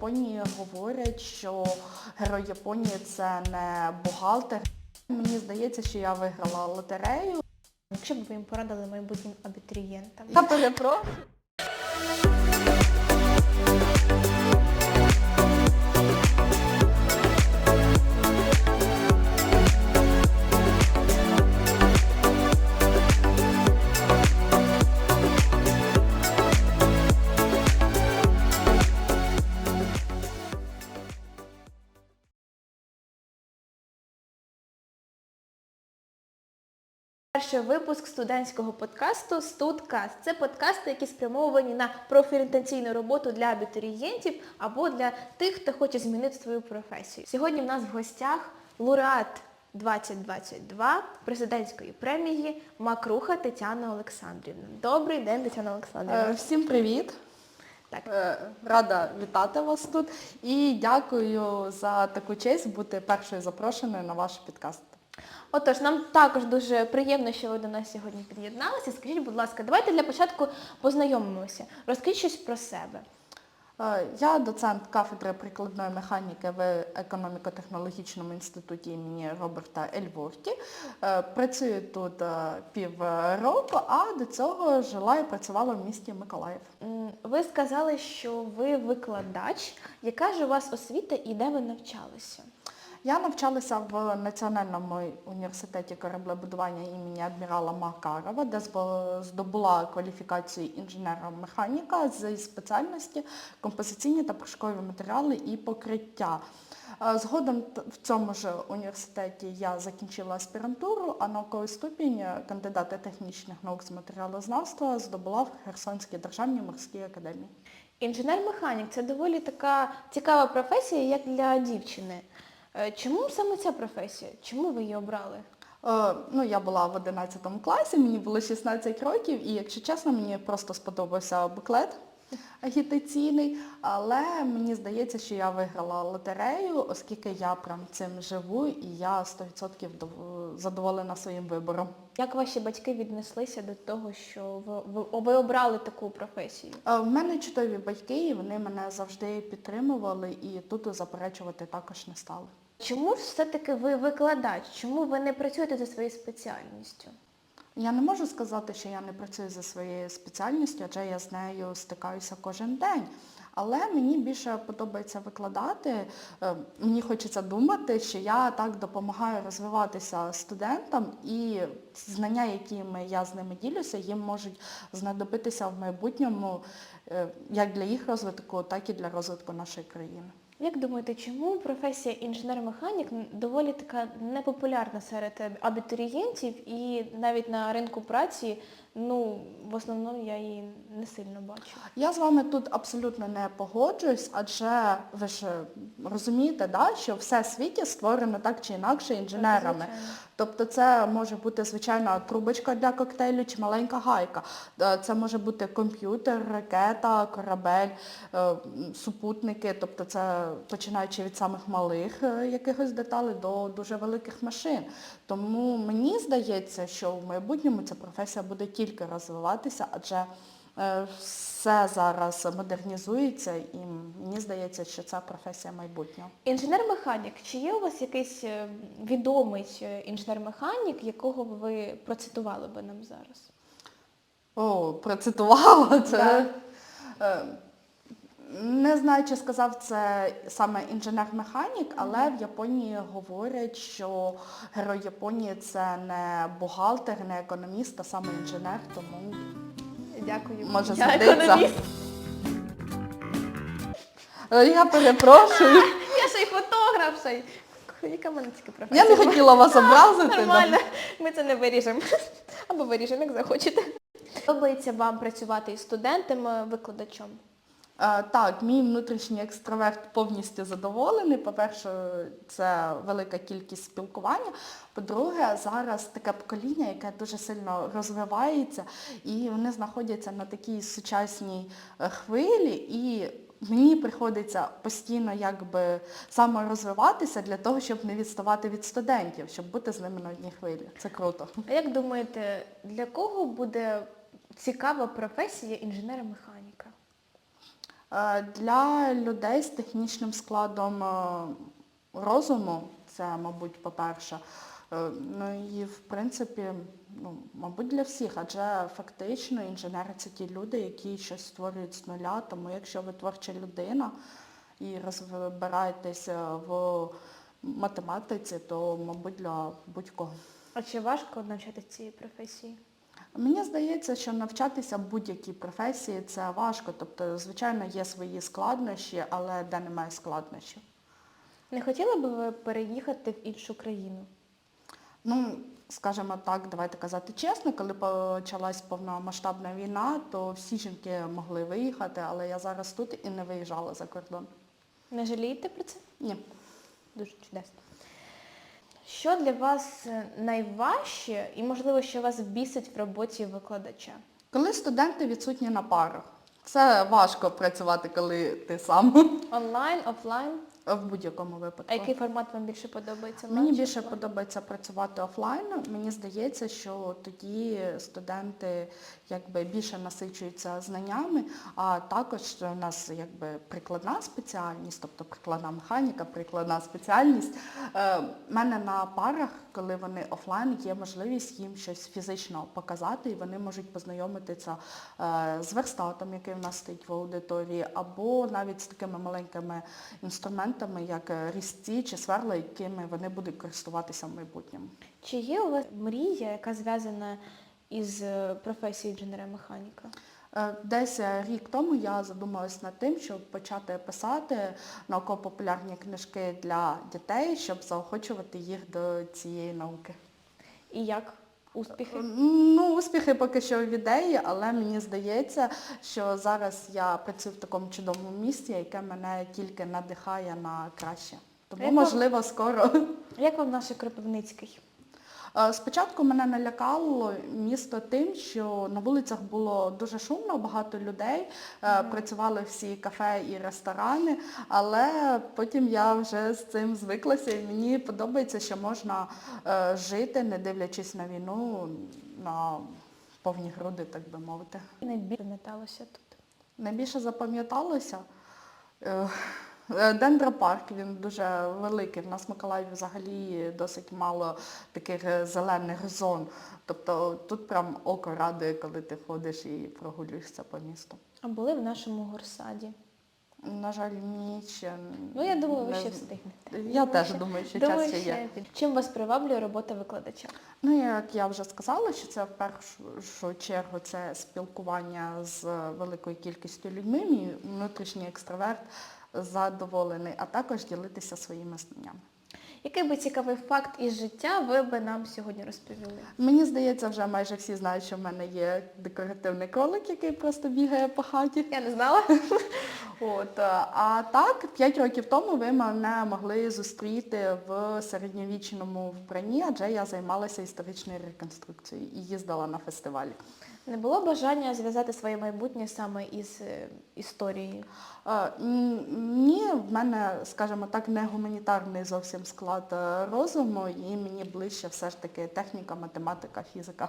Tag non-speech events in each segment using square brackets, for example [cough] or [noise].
Японії говорять, що герой Японії це не бухгалтер. Мені здається, що я виграла лотерею. Якщо б ви їм порадили майбутнім абітурієнтам? Та перепрошую. Перший випуск студентського подкасту Студкаст. Це подкасти, які спрямовані на профорієнтаційну роботу для абітурієнтів або для тих, хто хоче змінити свою професію. Сьогодні в нас в гостях лауреат 2022 президентської премії Макруха Тетяна Олександрівна. Добрий день, Тетяна Олександрівна. Е, Всім привіт. Так. Е, Рада вітати вас тут і дякую за таку честь бути першою запрошеною на ваш підкаст. Отож, нам також дуже приємно, що ви до нас сьогодні під'єдналися. Скажіть, будь ласка, давайте для початку познайомимося. Розкажіть щось про себе. Е, Я доцент кафедри прикладної механіки в економіко-технологічному інституті імені Роберта Ельворті. Е, Працюю тут е, півроку, а до цього жила і працювала в місті Миколаїв. Ви сказали, що ви викладач. Яка ж у вас освіта і де ви навчалися? Я навчалася в Національному університеті кораблебудування імені адмірала Макарова, де здобула кваліфікацію інженера-механіка з спеціальності композиційні та порошкові матеріали і покриття. Е, Згодом в цьому ж університеті я закінчила аспірантуру, а науковий ступінь е, кандидата технічних наук з матеріалознавства здобула в Херсонській державній морській академії. Інженер-механік це доволі така цікава професія, як для дівчини. Е, Чому саме ця професія? Чому ви її обрали? Е, Ну, я була в 11 класі, мені було 16 років, і, якщо чесно, мені просто сподобався буклет агітаційний, але мені здається, що я виграла лотерею, оскільки я прям цим живу і я 100% задоволена своїм вибором. Як ваші батьки віднеслися до того, що ви, ви, обрали таку професію? Е, В мене чудові батьки, і вони мене завжди підтримували, і тут заперечувати також не стали. Чому ж все-таки ви викладач? Чому ви не працюєте за своєю спеціальністю? Я не можу сказати, що я не працюю за своєю спеціальністю, адже я з нею стикаюся кожен день. Але мені більше подобається викладати. Е, Мені хочеться думати, що я так допомагаю розвиватися студентам і знання, якими я з ними ділюся, їм можуть знадобитися в майбутньому е, як для їх розвитку, так і для розвитку нашої країни. Як думаєте, чому професія інженер-механік доволі така непопулярна серед абітурієнтів і навіть на ринку праці, ну, в основному я її не сильно бачу. Я з вами тут абсолютно не погоджуюсь, адже ви ж розумієте, да, що все в світі створено так чи інакше інженерами. Тобто це може бути звичайна трубочка для коктейлю чи маленька гайка. Е, Це може бути комп'ютер, ракета, корабель, е, супутники. Тобто це починаючи від самих малих е, якихось деталей до дуже великих машин. Тому мені здається, що в майбутньому ця професія буде тільки розвиватися, адже е, все зараз модернізується і мені здається, що це професія майбутнього. Інженер-механік, чи є у вас якийсь е, відомий е, інженер-механік, якого ви процитували би нам зараз? О, процитувала це. Е, Не знаю, чи сказав це саме інженер-механік, але в Японії говорять, що герой Японії це не бухгалтер, не економіст, а саме інженер, тому Дякую. Може, я згодиться. економіст. Е, я перепрошую. Я ще й фотограф, ще й... Яка в мене тільки професія? Я не хотіла вас образити. Нормально, ми це не виріжемо. Або виріжемо, як захочете. Подобається вам працювати із студентом, е, викладачом? Е, Так, мій внутрішній екстраверт повністю задоволений. По-перше, це велика кількість спілкування. По-друге, зараз таке покоління, яке дуже сильно розвивається, і вони знаходяться на такій сучасній е, хвилі. І мені приходиться постійно якби саморозвиватися для того, щоб не відставати від студентів, щоб бути з ними на одній хвилі. Це круто. А як думаєте, для кого буде цікава професія інженера-механіка? Е, Для людей з технічним складом е, розуму, це, мабуть, по-перше. Е, Ну і в принципі, ну, мабуть, для всіх, адже фактично інженери це ті люди, які щось створюють з нуля. Тому якщо ви творча людина і розбираєтеся в математиці, то, мабуть, для будь-кого. А чи важко навчатися цієї професії? Мені здається, що навчатися будь-якій професії це важко. Тобто, звичайно, є свої складнощі, але де немає складнощів. Не хотіли би ви переїхати в іншу країну? Ну, скажімо так, давайте казати чесно, коли почалась повномасштабна війна, то всі жінки могли виїхати, але я зараз тут і не виїжджала за кордон. Не жалієте про це? Ні. Дуже чудесно. Що для вас е, найважче і, можливо, що вас бісить в роботі викладача? Коли студенти відсутні на парах, це важко працювати, коли ти сам Онлайн, офлайн? В будь-якому випадку. А який формат вам більше подобається? Мені більше подобається працювати офлайн. Мені здається, що тоді студенти якби більше насичуються знаннями, а також у нас якби прикладна спеціальність, тобто прикладна механіка, прикладна спеціальність. Е, в мене на парах, коли вони офлайн, є можливість їм щось фізично показати, і вони можуть познайомитися е, з верстатом, який в нас стоїть в аудиторії, або навіть з такими маленькими інструментами, як е, різці чи сверла, якими вони будуть користуватися в майбутньому. Чи є у вас мрія, яка зв'язана із е, професією інженера-механіка? Е, Десь рік тому я задумалась над тим, щоб почати писати науково-популярні книжки для дітей, щоб заохочувати їх до цієї науки. І як? Успіхи? Ну, успіхи поки що в ідеї, але мені здається, що зараз я працюю в такому чудовому місці, яке мене тільки надихає на краще. Тому, Як вам- можливо, скоро. Як вам наш Кропивницький? Е, Спочатку мене налякало місто тим, що на вулицях було дуже шумно, багато людей, е, працювали всі кафе і ресторани, але потім я вже з цим звиклася і мені подобається, що можна е, жити, не дивлячись на війну, на повні груди, так би мовити. Найбільше пам'яталося тут. Найбільше запам'яталося. Е, Дендропарк, він дуже великий. В нас в Миколаєві взагалі досить мало таких е, зелених зон. Тобто тут прям око радує, коли ти ходиш і прогулюєшся по місту. А були в нашому горсаді. На жаль, ні, ще Ну, я думаю, ви не ще встигнете. Я теж думаю, що Думаю, час ще є. Чим вас приваблює робота викладача? Ну, як я вже сказала, що це в першу чергу це спілкування з великою кількістю людьми, мій внутрішній екстраверт задоволений, а також ділитися своїми знаннями. Який би цікавий факт із життя ви би нам сьогодні розповіли? Мені здається, вже майже всі знають, що в мене є декоративний кролик, який просто бігає по хаті. Я не знала. [laughs] От, е, а так, 5 років тому ви мене могли зустріти в середньовічному вбранні, адже я займалася історичною реконструкцією і їздила на фестивалі. Не було бажання зв'язати своє майбутнє саме із е, історією? Е, Ні, в мене, скажімо так, не гуманітарний зовсім склад е, розуму, і мені ближче все ж таки техніка, математика, фізика.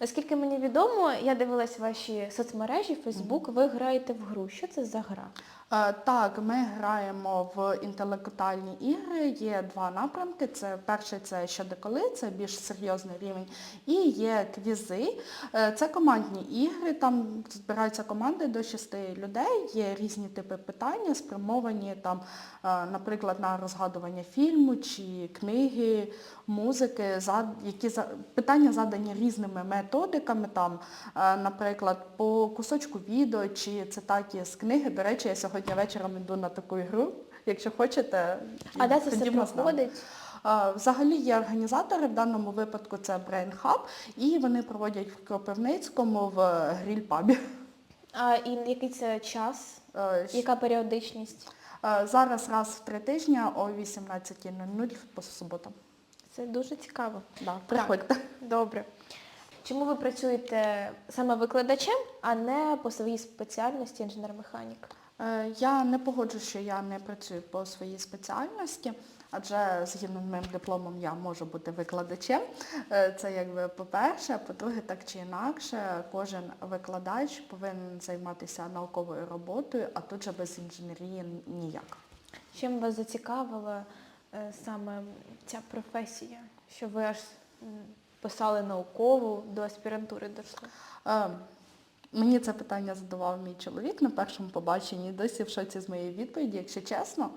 Наскільки мені відомо, я дивилась ваші соцмережі, Фейсбук, ви граєте в гру. Що це за гра? Е, Так, ми граємо в інтелектуальні ігри. Є два напрямки. Це перший це щодо коли, це більш серйозний рівень. І є квізи. Е, Це командні ігри, там збираються команди до шести людей, є різні типи питання, спрямовані там, е, наприклад, на розгадування фільму чи книги, музики, які питання задані різними методиками, там, наприклад, по кусочку відео чи цитаті з книги. До речі, я сьогодні вечором йду на таку ігру. Якщо хочете, А де це все проходить? Взагалі є організатори, в даному випадку це Brain Hub, і вони проводять в Кропивницькому в гріль-пабі. А і який це час? Яка періодичність? Зараз раз в три тижні о 18.00 по суботам. Це дуже цікаво. Да, приходьте. Добре. Чому ви працюєте саме викладачем, а не по своїй спеціальності інженер-механік? Е, Я не погоджу, що я не працюю по своїй спеціальності, Адже згідно з моїм дипломом я можу бути викладачем. Е, Це якби по-перше. По-друге, так чи інакше, кожен викладач повинен займатися науковою роботою, а тут же без інженерії ніяк. Чим вас зацікавила е, саме ця професія? Що ви аж писали наукову, до аспірантури дійшли? Мені це питання задавав мій чоловік на першому побаченні, досі в шоці з моєї відповіді, якщо чесно.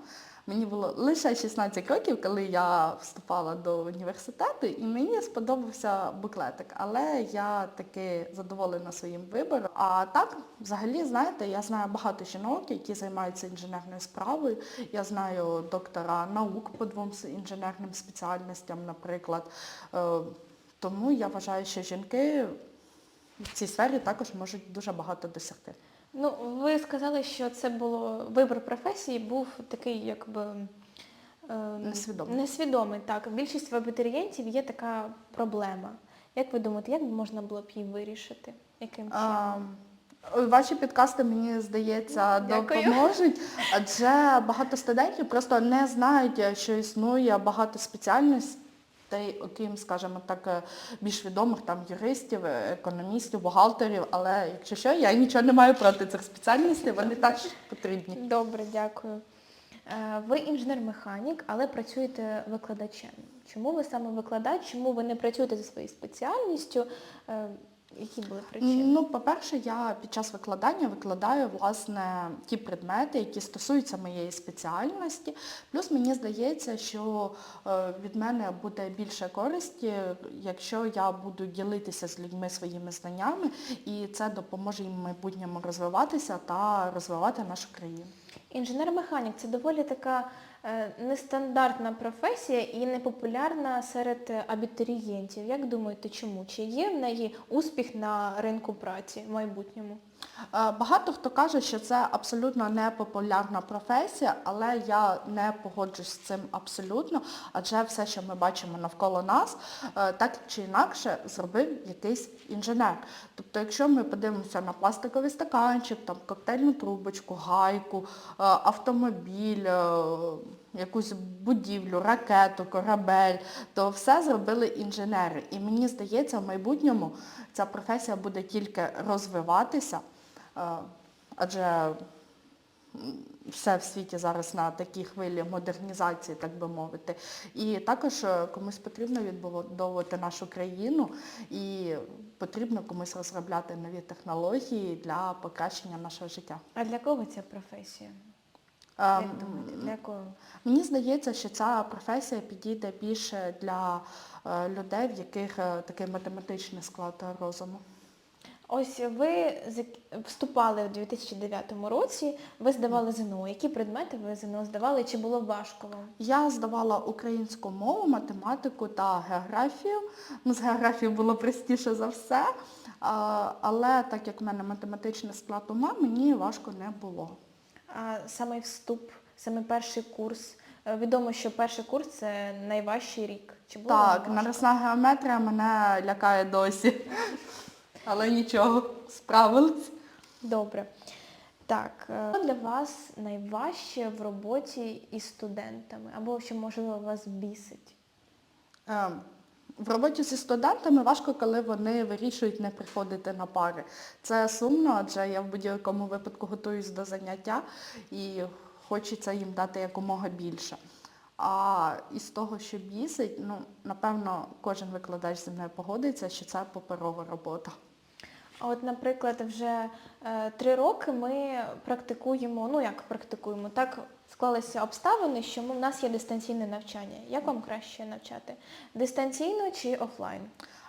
Мені було лише 16 років, коли я вступала до університету, і мені сподобався буклетик. Але я таки задоволена своїм вибором. А так, взагалі, знаєте, я знаю багато жінок, які займаються інженерною справою. Я знаю доктора наук по двом інженерним спеціальностям, наприклад. Е, Тому я вважаю, що жінки в цій сфері також можуть дуже багато досягти. Ну, ви сказали, що це було вибір професії був такий, якби е, Несвідомий. Несвідомий, так. Більшість в абітурієнтів є така проблема. Як ви думаєте, як можна було б її вирішити? Яким чином? Ваші підкасти, мені здається, Дякую. допоможуть, адже багато студентів просто не знають, що існує багато спеціальностей, окрім, скажімо так, е, більш відомих там юристів, е, економістів, бухгалтерів, але якщо що, я нічого не маю проти цих спеціальностей, вони також потрібні. Добре, дякую. Е, Ви інженер-механік, але працюєте викладачем. Чому ви саме викладач? Чому ви не працюєте за своєю спеціальністю? Які були причини? Ну, по-перше, я під час викладання викладаю, власне, ті предмети, які стосуються моєї спеціальності. Плюс мені здається, що е, від мене буде більше користі, якщо я буду ділитися з людьми своїми знаннями, і це допоможе їм в майбутньому розвиватися та розвивати нашу країну. Інженер-механік це доволі така нестандартна професія і непопулярна серед е, абітурієнтів. Як думаєте, чому? Чи є в неї успіх на ринку праці в майбутньому? Е, Багато хто каже, що це абсолютно непопулярна професія, але я не погоджусь з цим абсолютно, адже все, що ми бачимо навколо нас, е, так чи інакше зробив якийсь інженер. Тобто, якщо ми подивимося на пластиковий стаканчик, там коктейльну трубочку, гайку, е, автомобіль, якусь будівлю, ракету, корабель, то все зробили інженери. І мені здається, в майбутньому ця професія буде тільки розвиватися, адже все в світі зараз на такій хвилі модернізації, так би мовити. І також е, комусь потрібно відбудовувати нашу країну і потрібно комусь розробляти нові технології для покращення нашого життя. А для кого ця професія? Е, Як думаєте, для кого? Мені здається, що ця професія підійде більше для е, людей, в яких е, такий математичний склад розуму. Ось ви вступали у 2009 році, ви здавали ЗНО. Які предмети ви ЗНО здавали? Чи було важко вам? Я здавала українську мову, математику та географію. Ну, з географією було простіше за все. Але так як в мене математичний склад ума, мені важко не було. А саме вступ, саме перший курс. Е, Відомо, що перший курс це найважчий рік. Чи було Так, нарисна геометрія мене лякає досі. Але нічого, справилась. Добре. Так, е, що для вас найважче в роботі із студентами? Або що, можливо, вас бісить? Е, В роботі зі студентами важко, коли вони вирішують не приходити на пари. Це сумно, адже я в будь-якому випадку готуюсь до заняття і хочеться їм дати якомога більше. А із того, що бісить, ну, напевно, кожен викладач зі мною погодиться, що це паперова робота. От, наприклад, вже е, три роки ми практикуємо, ну як практикуємо, так склалися обставини, що в нас є дистанційне навчання. Як вам краще навчати? Дистанційно чи офлайн?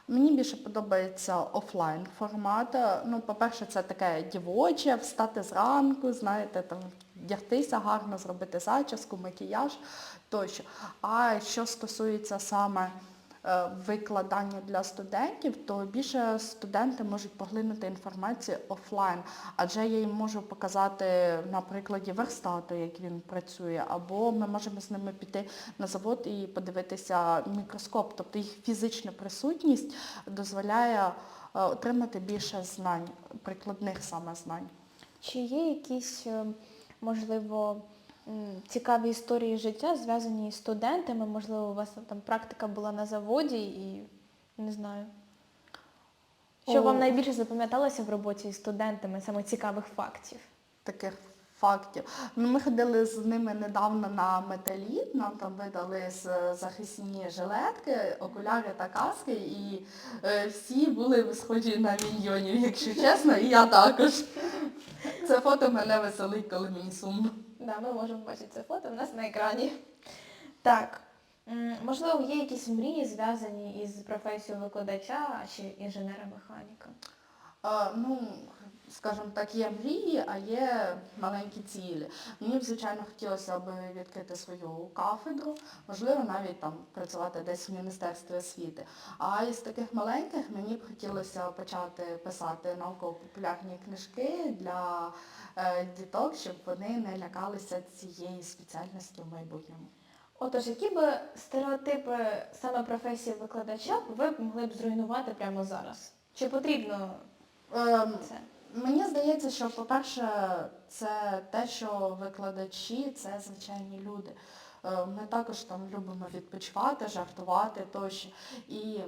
Мені більше подобається офлайн формат. Ну, по-перше, це таке дівоче, встати зранку, знаєте, там вдягтися гарно, зробити зачіску, макіяж тощо. А що стосується саме викладання для студентів, то більше студенти можуть поглинути інформацію офлайн, адже я їм можу показати на прикладі верстату, як він працює, або ми можемо з ними піти на завод і подивитися мікроскоп. Тобто їх фізична присутність дозволяє е, отримати більше знань, прикладних саме знань. Чи є якісь, е, можливо, цікаві історії життя, зв'язані з студентами. Можливо, у вас там практика була на заводі і не знаю. Що О. вам найбільше запам'яталося в роботі з студентами, саме цікавих фактів? таких фактів. Ну, Ми ходили з ними недавно на металіт, нам там видали захисні жилетки, окуляри та каски, і е, всі були схожі на міньйонів, якщо чесно, і я також. Це фото мене веселить, коли мені сумно. Да, ми можемо бачити це фото в нас на екрані. Так. Можливо, є якісь мрії, зв'язані із професією викладача чи інженера-механіка? Ну, скажімо так, є мрії, а є маленькі цілі. Мені б, звичайно, хотілося б відкрити свою кафедру, можливо, навіть там працювати десь в Міністерстві освіти. А із таких маленьких мені б хотілося почати писати науково-популярні книжки для е, діток, щоб вони не лякалися цієї спеціальності в майбутньому. Отож, які би стереотипи саме професії викладача ви б могли б зруйнувати прямо зараз? Чи потрібно Ем, це? Мені здається, що, по-перше, це те, що викладачі це звичайні люди. Е, Ми також там любимо відпочивати, жартувати тощо. І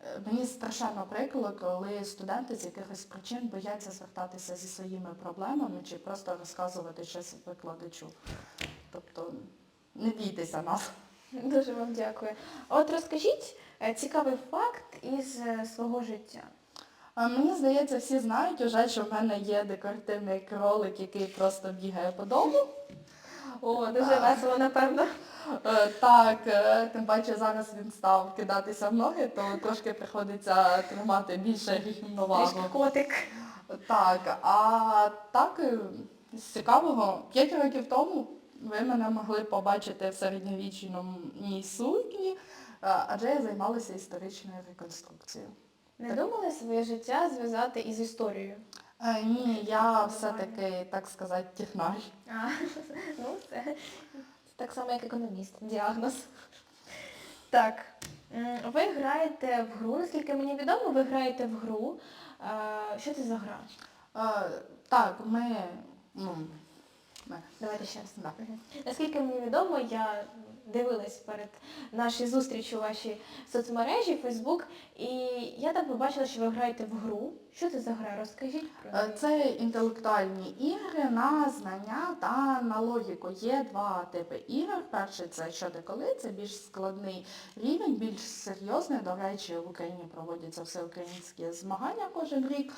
е, мені страшенно прикро, коли студенти з якихось причин бояться звертатися зі своїми проблемами чи просто розказувати щось викладачу. Тобто не бійтеся нас. Дуже вам дякую. От розкажіть е, цікавий факт із свого життя. А Мені здається, всі знають уже, що в мене є декоративний кролик, який просто бігає по дому. О, дуже весело, напевно. Е, Так, е, тим паче зараз він став кидатися в ноги, то трошки приходиться тримати більше Трішки котик. Так, а так, е, з цікавого, 5 років тому ви мене могли побачити в середньовічній сукні, адже я займалася історичною реконструкцією. Не думали своє життя зв'язати із історією? Е, Ні, я все-таки, так сказати, технар. А, [laughs] ну це, так само, як економіст. Діагноз. Так. Ви граєте в гру, наскільки мені відомо, ви граєте в гру. Е, Що це за гра? Е, Так, ми, ну, Давайте ще раз. Да. Наскільки мені відомо, я дивилась перед нашою зустрічю ваші соцмережі, Фейсбук, і я там побачила, що ви граєте в гру. Що це за гра? Розкажіть про Е, неї. Це інтелектуальні ігри на знання та на логіку. Є два типи ігор. Перший це що де коли, це більш складний рівень, більш серйозний. До речі, в Україні проводяться всеукраїнські змагання кожен рік.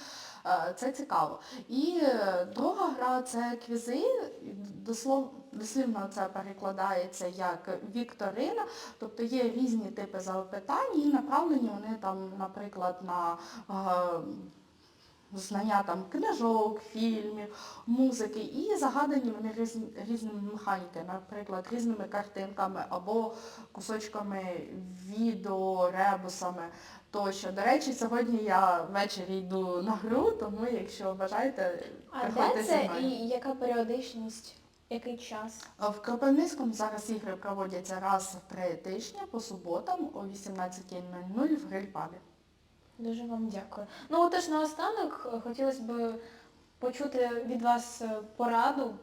Е, Це цікаво. І е, друга гра це квізи. Дослівно це перекладається як вікторина, тобто є різні типи запитань і направлені вони там, наприклад, на е, знання там книжок, фільмів, музики і загадані вони різні, різними механіки, наприклад, різними картинками або кусочками відео, ребусами тощо. До речі, сьогодні я ввечері йду на гру, тому якщо бажаєте, А приходьте де зі це мною. і яка періодичність, який час? В Кропивницькому зараз ігри проводяться раз в три тижні по суботам о 18.00 в гриль-пабі. Дуже вам дякую. Ну отож наостанок е, хотілося б почути від вас е, пораду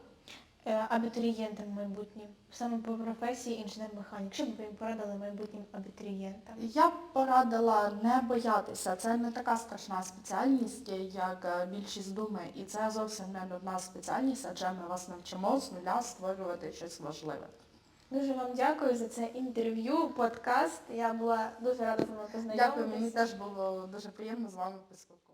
е, абітурієнтам майбутнім, саме по професії інженер-механік. Що б ви порадили майбутнім абітурієнтам? Я б порадила не боятися. Це не така страшна спеціальність, як більшість думає. І це зовсім не нудна спеціальність, адже ми вас навчимо з нуля створювати щось важливе. Дуже вам дякую за це інтерв'ю, подкаст. Я була дуже рада з вами познайомитися. Дякую, мені теж було дуже приємно з вами поспілкуватися.